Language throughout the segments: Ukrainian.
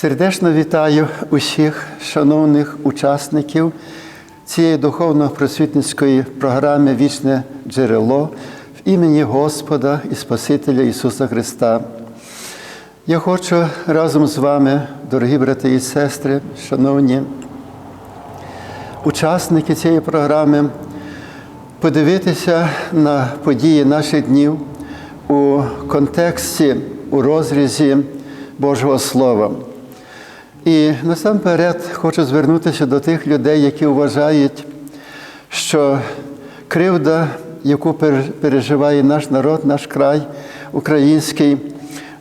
Сердечно вітаю усіх шановних учасників цієї духовно-просвітницької програми Вічне джерело в імені Господа і Спасителя Ісуса Христа. Я хочу разом з вами, дорогі брати і сестри, шановні учасники цієї програми, подивитися на події наших днів у контексті, у розрізі Божого Слова. І насамперед хочу звернутися до тих людей, які вважають, що кривда, яку переживає наш народ, наш край український,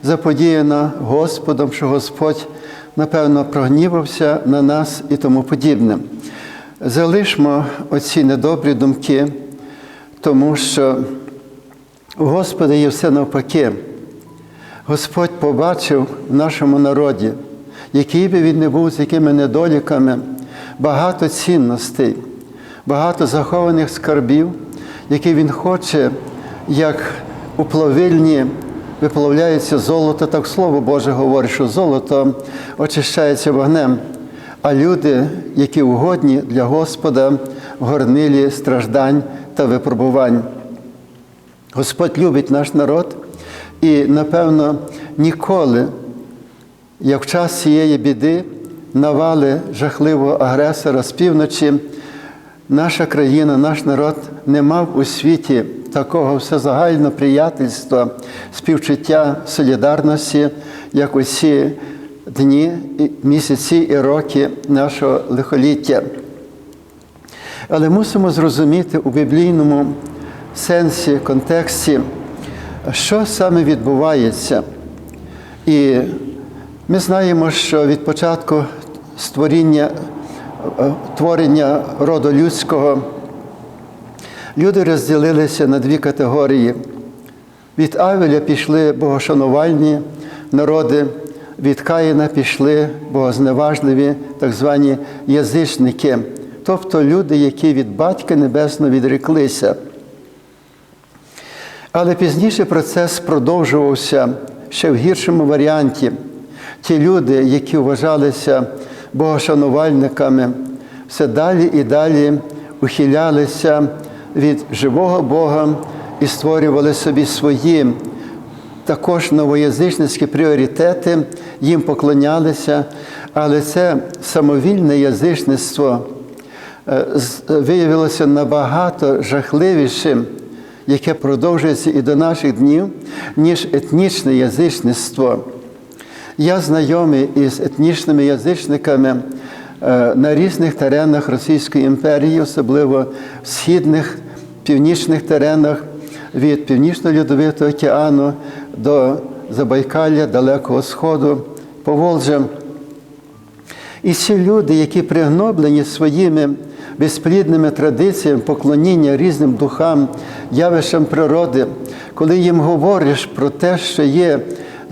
заподіяна Господом, що Господь, напевно, прогнівався на нас і тому подібне. Залишмо оці недобрі думки, тому що у Господа є все навпаки. Господь побачив в нашому народі, який би він не був, з якими недоліками, багато цінностей, багато захованих скарбів, які він хоче, як у плавильні виплавляється золото, так Слово Боже говорить, що золото очищається вогнем, а люди, які угодні для Господа, горнилі страждань та випробувань. Господь любить наш народ і, напевно, ніколи, як в час цієї біди, навали жахливого агресора з півночі, наша країна, наш народ не мав у світі такого всезагального приятельства, співчуття, солідарності, як усі дні, місяці і роки нашого лихоліття. Але мусимо зрозуміти у біблійному сенсі, контексті, що саме відбувається. І ми знаємо, що від початку створіння, творення роду людського люди розділилися на дві категорії. Від Авеля пішли богошанувальні народи, від Каїна пішли богозневажливі, так звані язичники, тобто люди, які від Батька Небесного відреклися. Але пізніше процес продовжувався ще в гіршому варіанті. Ті люди, які вважалися богошанувальниками, все далі і далі ухилялися від живого Бога і створювали собі свої також новоязичницькі пріоритети, їм поклонялися, але це самовільне язичництво виявилося набагато жахливішим яке продовжується і до наших днів, ніж етнічне язичництво. Я знайомий із етнічними язичниками на різних теренах Російської імперії, особливо в східних, північних теренах від Північно-Льодовитого океану до Забайкалля, Далекого Сходу, Поволжя. І ці люди, які пригноблені своїми безплідними традиціями поклоніння різним духам, явищам природи, коли їм говориш про те, що є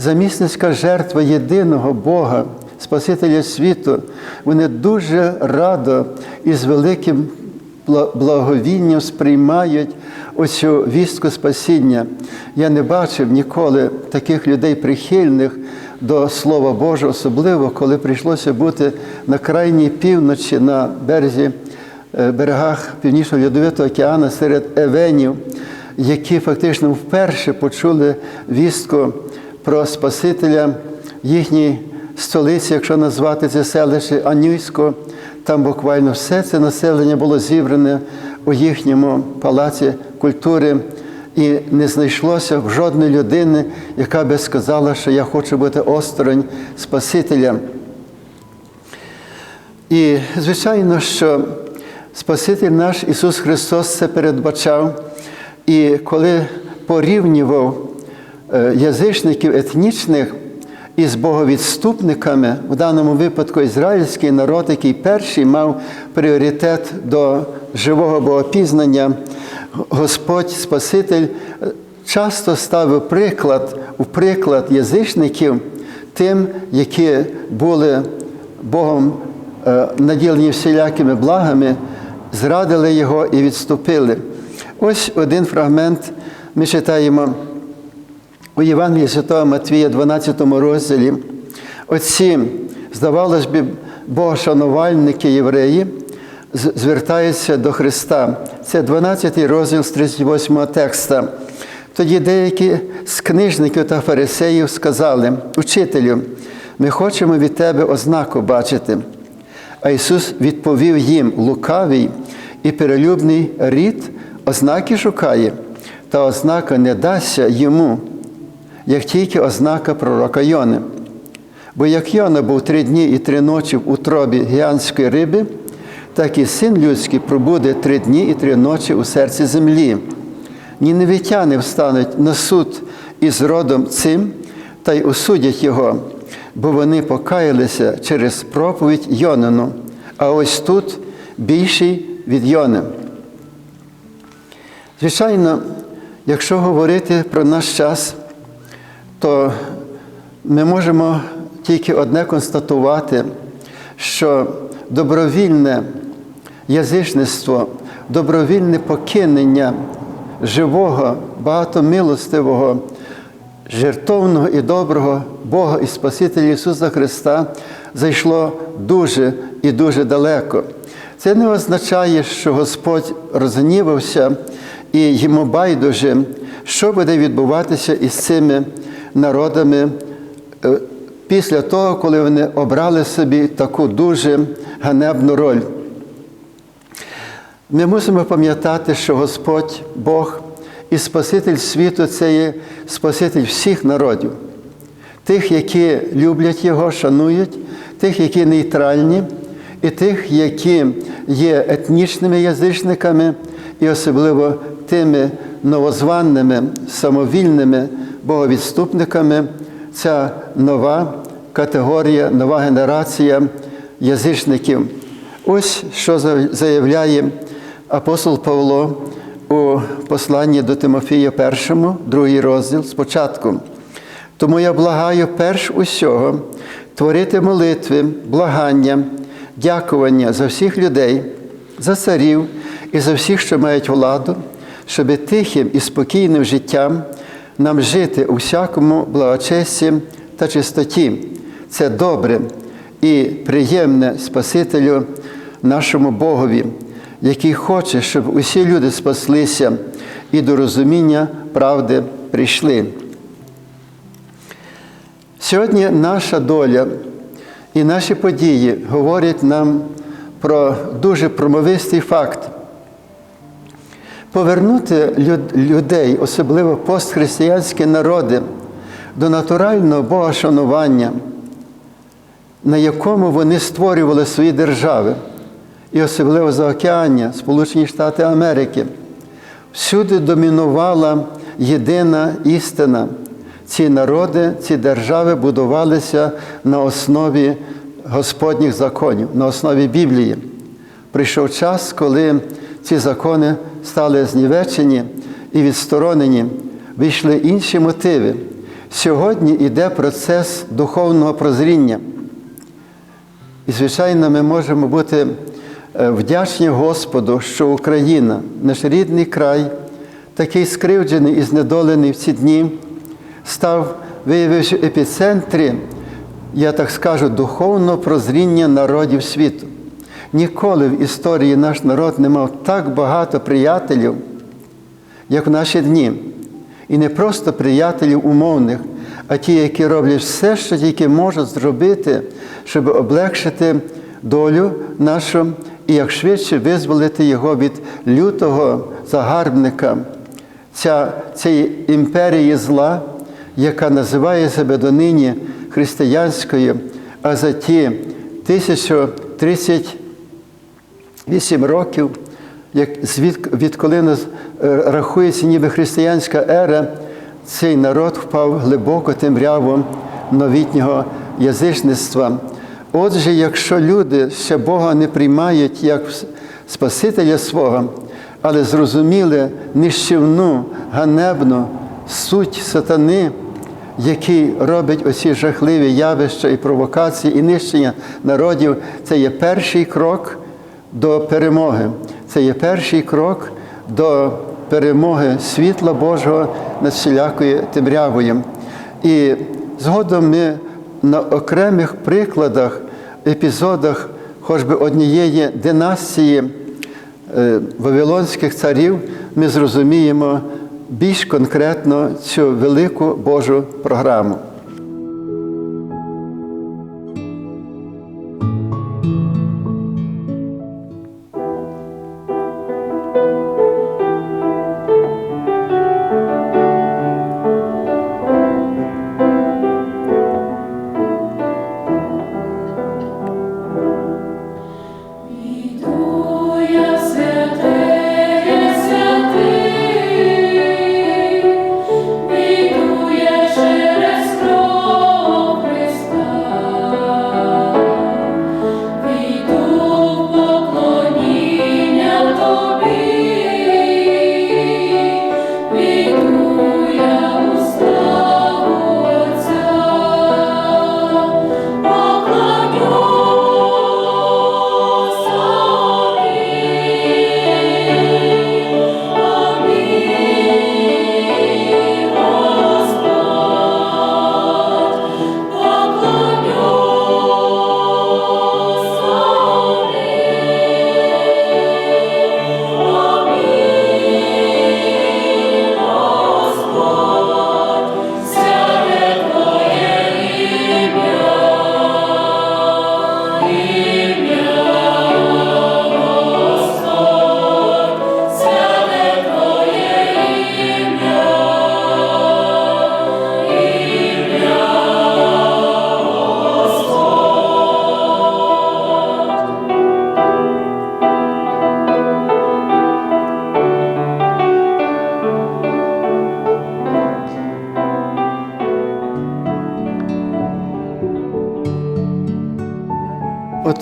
замісницька жертва єдиного Бога, Спасителя світу, вони дуже радо і з великим благовінням сприймають оцю вістку спасіння. Я не бачив ніколи таких людей прихильних до Слова Божого, особливо коли прийшлося бути на крайній півночі на березі берегах Північно-Льодовитого океану серед евенів, які фактично вперше почули вістку про Спасителя їхній столиці, якщо назвати це селище Анюйсько, там буквально все це населення було зібране у їхньому палаці культури. І не знайшлося в жодної людини, яка би сказала, що я хочу бути осторонь Спасителя. І, звичайно, що Спаситель наш Ісус Христос це передбачав, і коли порівнював язичників етнічних із боговідступниками, в даному випадку ізраїльський народ, який перший мав пріоритет до живого богопізнання, Господь Спаситель часто ставив приклад у приклад язичників тим, які були Богом наділені всілякими благами, зрадили його і відступили. Ось один фрагмент ми читаємо у Євангелії Святого Матвія, 12 розділі, Оці, здавалось би, богошанувальники євреї звертаються до Христа. Це 12 розділ з 38 текста. Тоді деякі з книжників та фарисеїв сказали: Учителю, ми хочемо від тебе ознаку бачити. А Ісус відповів їм: лукавий і перелюбний рід ознаки шукає, та ознака не дасться йому, як тільки ознака пророка Йони. Бо як Йона був три дні і три ночі в утробі гігантської риби, так і син людський пробуде три дні і три ночі у серці землі. Ніневітяни встануть на суд із родом цим та й осудять його, бо вони покаялися через проповідь Йонину, а ось тут більший від Йони. Звичайно, якщо говорити про наш час, то ми можемо тільки одне констатувати, що добровільне язичництво, добровільне покинення живого, багатомилостивого, жертовного і доброго Бога і Спасителя Ісуса Христа зайшло дуже і дуже далеко. Це не означає, що Господь розгнівався і йому байдуже, що буде відбуватися із цими народами е, після того, коли вони обрали собі таку дуже ганебну роль. Ми мусимо пам'ятати, що Господь Бог і Спаситель світу це є Спаситель всіх народів, тих, які люблять Його, шанують, тих, які нейтральні, і тих, які є етнічними язичниками, і особливо тими новозваними, самовільними боговідступниками, ця нова категорія, нова генерація язичників. Ось що заявляє апостол Павло у посланні до Тимофія 1, другий розділ спочатку. Тому я благаю перш усього творити молитви, благання, дякування за всіх людей, за царів і за всіх, що мають владу, щоб тихим і спокійним життям нам жити у всякому благочесті та чистоті. Це добре і приємне Спасителю нашому Богові, який хоче, щоб усі люди спаслися і до розуміння правди прийшли. Сьогодні наша доля і наші події говорять нам про дуже промовистий факт. Повернути людей, особливо постхристиянські народи, до натурального богошанування, на якому вони створювали свої держави, і особливо заокеання, Сполучені Штати Америки. Всюди домінувала єдина істина. Ці народи, ці держави будувалися на основі Господніх законів, на основі Біблії. Прийшов час, коли ці закони стали знівечені і відсторонені, вийшли інші мотиви. Сьогодні йде процес духовного прозріння. І, звичайно, ми можемо бути вдячні Господу, що Україна, наш рідний край, такий скривджений і знедолений в ці дні, став, виявивши епіцентрі, я так скажу, духовного прозріння народів світу. Ніколи в історії наш народ не мав так багато приятелів, як в наші дні. І не просто приятелів умовних, а ті, які роблять все, що тільки можуть зробити, щоб облегшити долю нашу і як швидше визволити його від лютого загарбника, ця, цієї імперії зла, яка називає себе донині християнською, а за ті 1038 років, як звід, відколи нас рахується ніби християнська ера, цей народ впав глибоко темряву новітнього язичництва. Отже, якщо люди ще Бога не приймають як Спасителя свого, але зрозуміли нищівну, ганебну суть сатани, який робить оці жахливі явища і провокації, і нищення народів, це є перший крок до перемоги. Це є перший крок до перемоги світла Божого над всілякою темрявою. І згодом ми на окремих прикладах, епізодах хоч би однієї династії е, вавилонських царів, ми зрозуміємо більш конкретно цю велику Божу програму.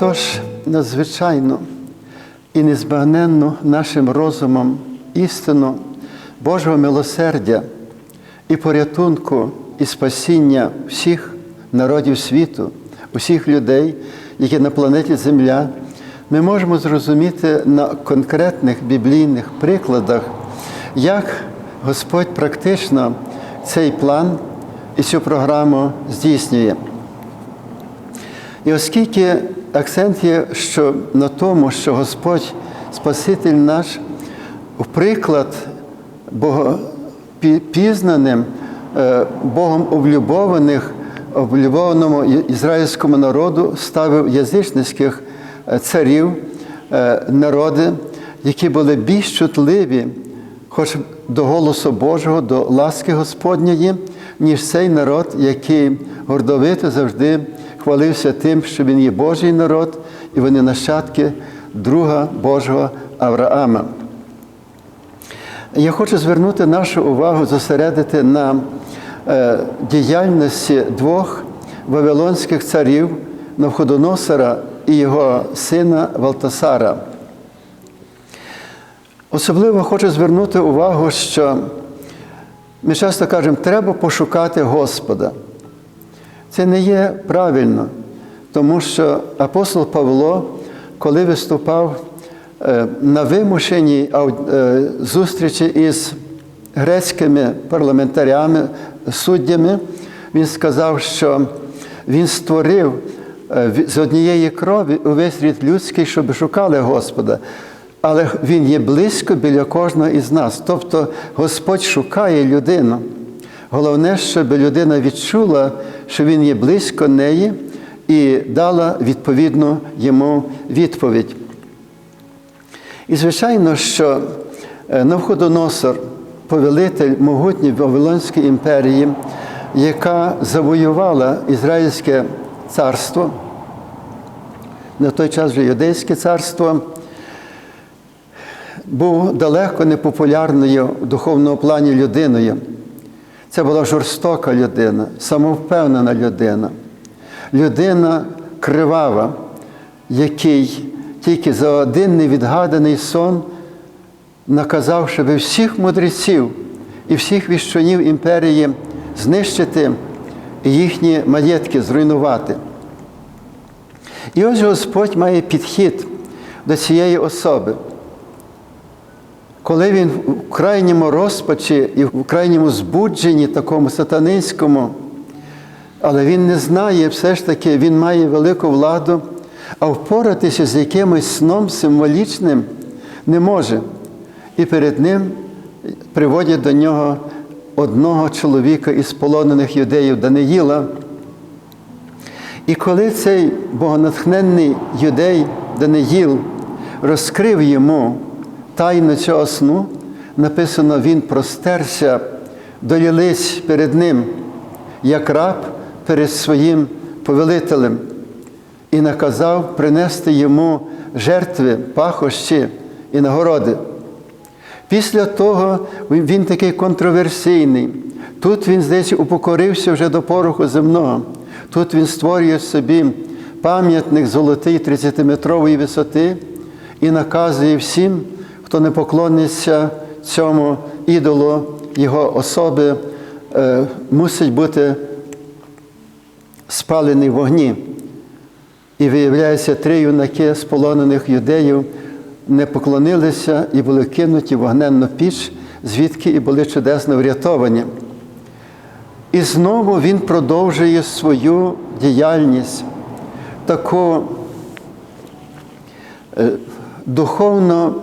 Отож, надзвичайно і незбагненно нашим розумом істину Божого милосердя і порятунку і спасіння всіх народів світу, усіх людей, які на планеті Земля, ми можемо зрозуміти на конкретних біблійних прикладах, як Господь практично цей план і цю програму здійснює. І оскільки акцент є що на тому, що Господь Спаситель наш в приклад богопізнаним, е, Богом облюбованих, облюбованому ізраїльському народу ставив язичницьких е, царів, е, народи, які були більш чутливі, хоч до голосу Божого, до ласки Господньої, ніж цей народ, який гордовито завжди хвалився тим, що він є Божий народ, і вони нащадки друга Божого Авраама. Я хочу звернути нашу увагу, зосередити на е, діяльності двох вавилонських царів Навходоносора і його сина Валтасара. Особливо хочу звернути увагу, що ми часто кажемо, треба пошукати Господа. Це не є правильно, тому що апостол Павло, коли виступав е, на вимушеній е, зустрічі із грецькими парламентарями, суддями, він сказав, що він створив е, з однієї крові увесь рід людський, щоб шукали Господа. Але Він є близько біля кожного із нас. Тобто Господь шукає людину. Головне, щоб людина відчула, що Він є близько неї і дала відповідну йому відповідь. І, звичайно, що Навходоносор, повелитель могутньої Вавилонської імперії, яка завоювала Ізраїльське царство, на той час вже Юдейське царство, був далеко непопулярною в духовному плані людиною. Це була жорстока людина, самовпевнена людина, людина кривава, який тільки за один невідгаданий сон наказав, щоб всіх мудреців і всіх віщунів імперії знищити і їхні маєтки зруйнувати. І ось Господь має підхід до цієї особи. Коли він в крайньому розпачі і в крайньому збудженні, такому сатанинському, Але він не знає, все ж таки, він має велику владу, а впоратися з якимось сном символічним не може. І перед ним приводять до нього одного чоловіка із полонених юдеїв Даниїла. І коли цей богонатхненний юдей Даниїл розкрив йому тайну цього сну, написано, він простерся до лілиць перед ним, як раб перед своїм повелителем, і наказав принести йому жертви, пахощі і нагороди. Після того він такий контроверсійний. Тут він, здається, упокорився вже до пороху земного. Тут він створює собі пам'ятник золотий 30-метрової висоти і наказує всім, хто не поклониться цьому ідолу його особи, е, мусить бути спалений в вогні. І виявляється, три юнаки з полонених юдеїв не поклонилися і були кинуті в вогненну піч, звідки і були чудесно врятовані. І знову він продовжує свою діяльність, таку е, духовно,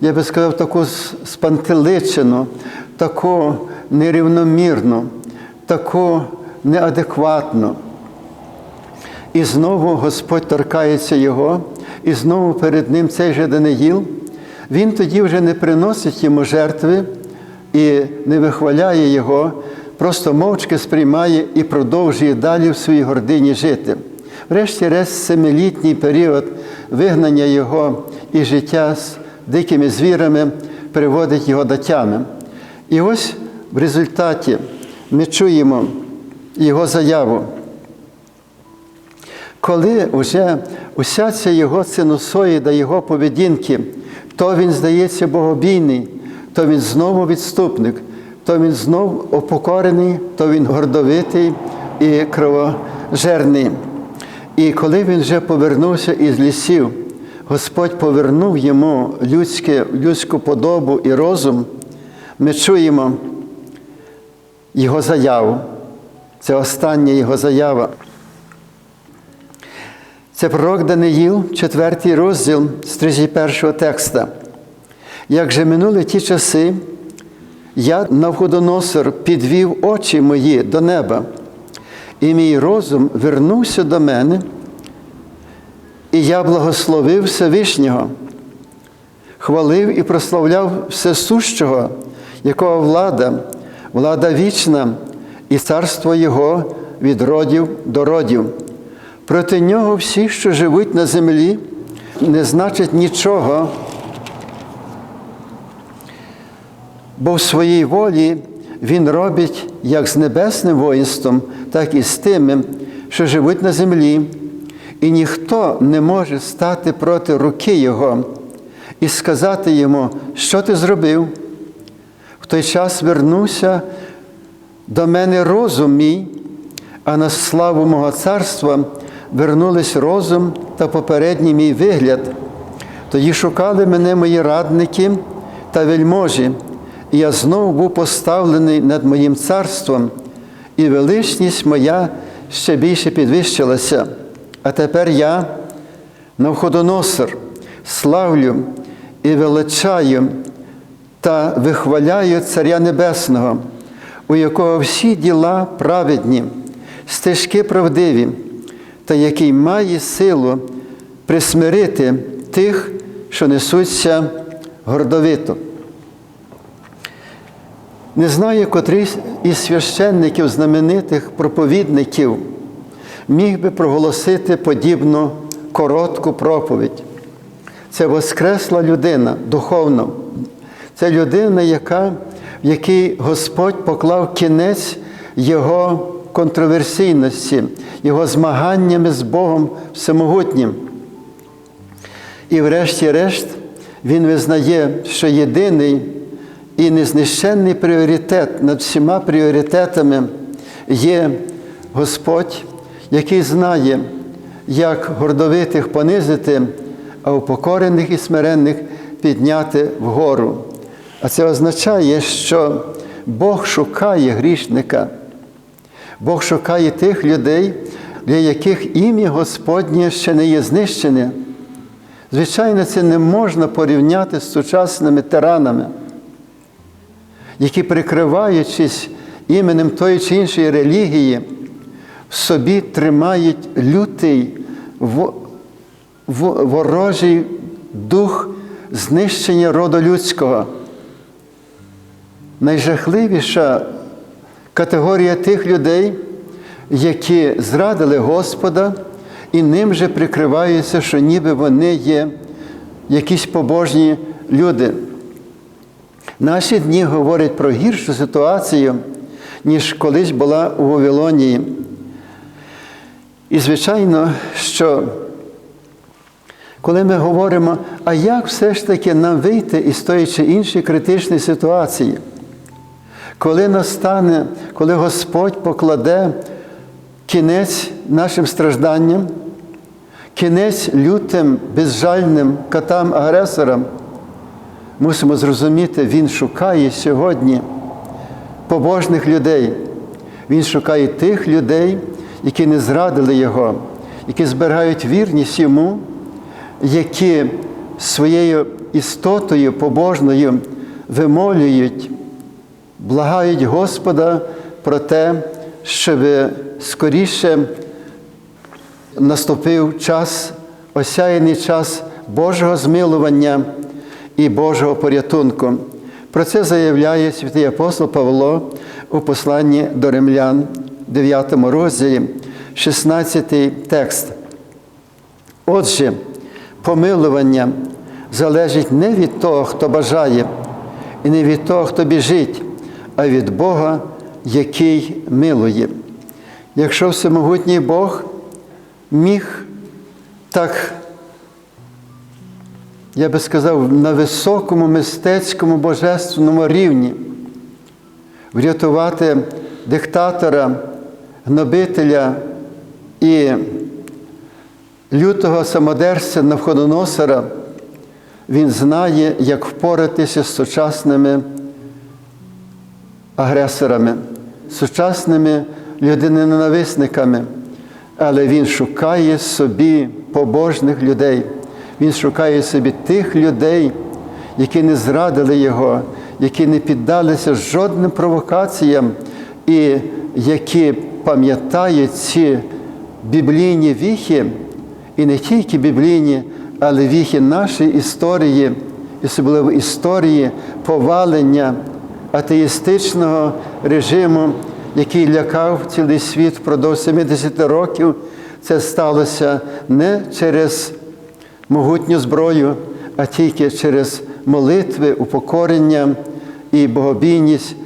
я би сказав, таку спантеличену, таку нерівномірну, таку неадекватну. І знову Господь торкається його, і знову перед ним цей же Даниїл. Він тоді вже не приносить йому жертви і не вихваляє його, просто мовчки сприймає і продовжує далі в своїй гордині жити. Врешті-решт, семилітній період вигнання його і життя з дикими звірами приводить його до тями. І ось в результаті ми чуємо його заяву. Коли вже уся ця його синусоїда, його поведінки, то він здається богобійний, то він знову відступник, то він знову опокорений, то він гордовитий і кровожерний. І коли він вже повернувся із лісів, Господь повернув йому людське, людську подобу і розум, ми чуємо його заяву. Це остання його заява. Це пророк Даниїл, 4 розділ з 31 текста. Як же минули ті часи, я Навходоносор підвів очі мої до неба, і мій розум вернувся до мене, і я благословив Всевишнього, хвалив і прославляв Всесущого, якого влада, влада вічна, і царство Його від родів до родів. Проти нього всі, що живуть на землі, не значать нічого, бо в своїй волі він робить як з небесним воїнством, так і з тими, що живуть на землі, і ніхто не може стати проти руки Його і сказати йому, що ти зробив. В той час вернувся до мене розум мій, а на славу мого царства вернулись розум та попередній мій вигляд. Тоді шукали мене мої радники та вельможі, і я знову був поставлений над моїм царством, і величність моя ще більше підвищилася. А тепер я, Навходоносор, славлю і величаю та вихваляю Царя Небесного, у якого всі діла праведні, стежки правдиві, та який має силу присмирити тих, що несуться гордовито. Не знаю, котрий із священників, знаменитих проповідників міг би проголосити подібну коротку проповідь. Це воскресла людина духовно. Це людина, яка, в якій Господь поклав кінець його контроверсійності, його змаганнями з Богом Всемогутнім. І врешті-решт він визнає, що єдиний і незнищенний пріоритет над всіма пріоритетами є Господь, який знає, як гордовитих понизити, а упокорених і смиренних підняти вгору. А це означає, що Бог шукає грішника. Бог шукає тих людей, для яких ім'я Господнє ще не є знищене. Звичайно, це не можна порівняти з сучасними тиранами, які, прикриваючись іменем тої чи іншої релігії, в собі тримають лютий во- во- ворожий дух знищення роду людського. Найжахливіша категорія тих людей, які зрадили Господа і ним же прикриваються, що ніби вони є якісь побожні люди. Наші дні говорять про гіршу ситуацію, ніж колись була у Вавилонії. І, звичайно, що коли ми говоримо, а як все ж таки нам вийти із тої чи іншої критичної ситуації, коли настане, коли Господь покладе кінець нашим стражданням, кінець лютим, безжальним катам-агресорам, мусимо зрозуміти, Він шукає сьогодні побожних людей. Він шукає тих людей, які не зрадили Його, які зберігають вірність Йому, які своєю істотою побожною вимолюють, благають Господа про те, щоб скоріше наступив час, осяяний час Божого змилування і Божого порятунку. Про це заявляє святий апостол Павло у посланні до римлян, 9 розділі, 16 текст. Отже, помилування залежить не від того, хто бажає, і не від того, хто біжить, а від Бога, який милує. Якщо всемогутній Бог міг так, я би сказав, на високому мистецькому божественному рівні врятувати диктатора, гнобителя і лютого самодерця Навходоносора, він знає, як впоратися з сучасними агресорами, сучасними людиноненависниками. Але він шукає собі побожних людей. Він шукає собі тих людей, які не зрадили Його, які не піддалися жодним провокаціям і які пам'ятають ці біблійні віхи, і не тільки біблійні, але віхи нашої історії, особливо історії повалення атеїстичного режиму, який лякав цілий світ впродовж 70 років. Це сталося не через могутню зброю, а тільки через молитви, упокорення і богобійність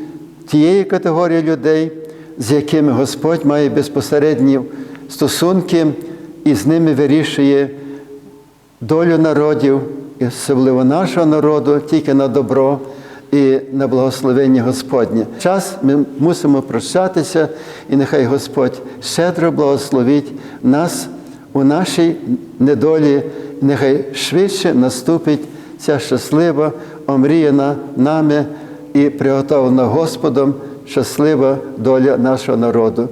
тієї категорії людей, з якими Господь має безпосередні стосунки і з ними вирішує долю народів, і особливо нашого народу, тільки на добро і на благословення Господнє. Час ми мусимо прощатися, і нехай Господь щедро благословить нас у нашій недолі, нехай швидше наступить ця щаслива, омріяна нами і приготовлена Господом щаслива доля нашого народу.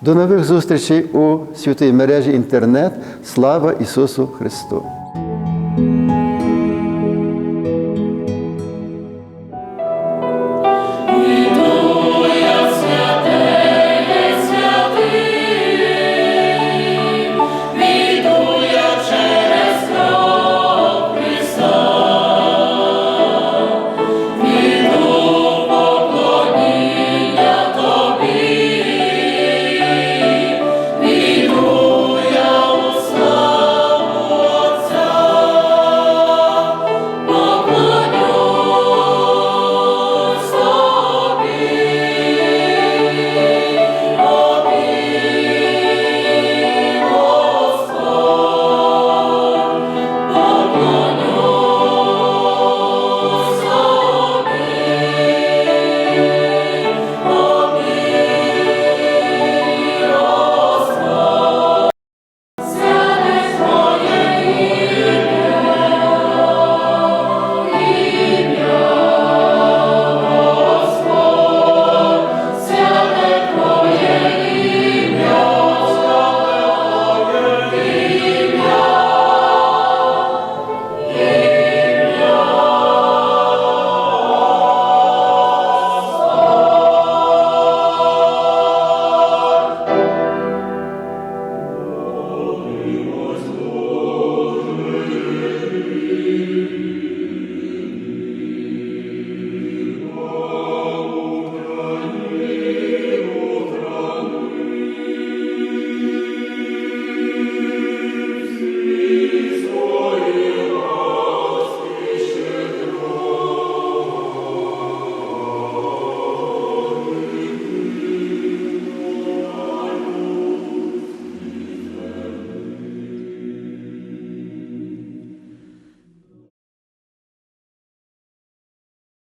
До нових зустрічей у святій мережі інтернет. Слава Ісусу Христу!